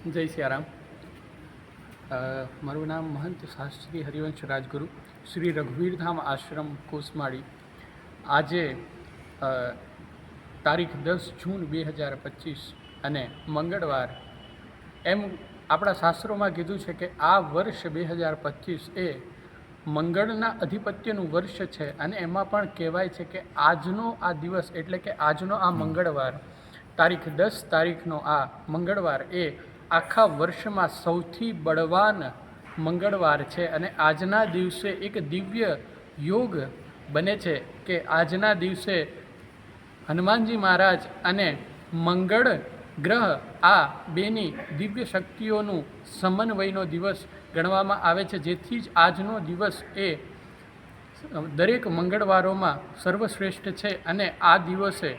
જય સિયારામ. મારું નામ મહંત શાસ્ત્રી હરિવંશ રાજગુરુ, શ્રી રઘુવીરધામ આશ્રમ, કોસમાળી. આજે તારીખ દસ જૂન બે હજાર પચીસ અને મંગળવાર. એમ આપણા શાસ્ત્રોમાં કીધું છે કે આ વર્ષ બે હજાર પચીસ એ મંગળના અધિપત્યનું વર્ષ છે અને એમાં પણ કહેવાય છે કે આજનો આ દિવસ એટલે કે આજનો આ મંગળવાર, તારીખ દસ તારીખનો આ મંગળવાર એ આખા વર્ષમાં સૌથી બળવાન મંગળવાર છે અને આજના દિવસે એક દિવ્ય યોગ બને છે કે આજના દિવસે હનુમાનજી મહારાજ અને મંગળ ગ્રહ આ બેની દિવ્ય શક્તિઓનું સમન્વયનો દિવસ ગણવામાં આવે છે, જેથી જ આજનો દિવસ એ દરેક મંગળવારોમાં સર્વશ્રેષ્ઠ છે અને આ દિવસે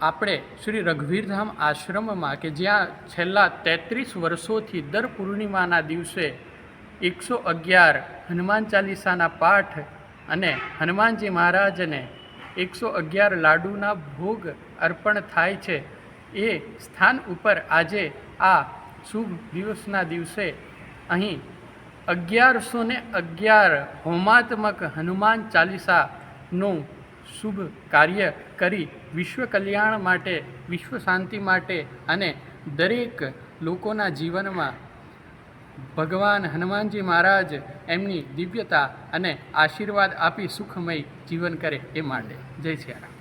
આપણે શ્રી રઘુવીરધામ આશ્રમમાં કે જ્યાં છેલ્લા તેત્રીસ વર્ષોથી દર પૂર્ણિમાના દિવસે એકસો અગિયાર હનુમાન ચાલીસાના પાઠ અને હનુમાનજી મહારાજને એકસો અગિયાર લાડુના ભોગ અર્પણ થાય છે, એ સ્થાન ઉપર આજે આ શુભ દિવસના દિવસે અહીં અગિયારસો ને અગિયાર હોમાત્મક હનુમાન ચાલીસાનું શુભ કાર્ય કરી વિશ્વ કલ્યાણ માટે, વિશ્વ શાંતિ માટે અને દરેક લોકોના જીવનમાં ભગવાન હનુમાનજી મહારાજ એમની દિવ્યતા અને આશીર્વાદ આપી સુખમય જીવન કરે એ માટે. જય શ્રી રામ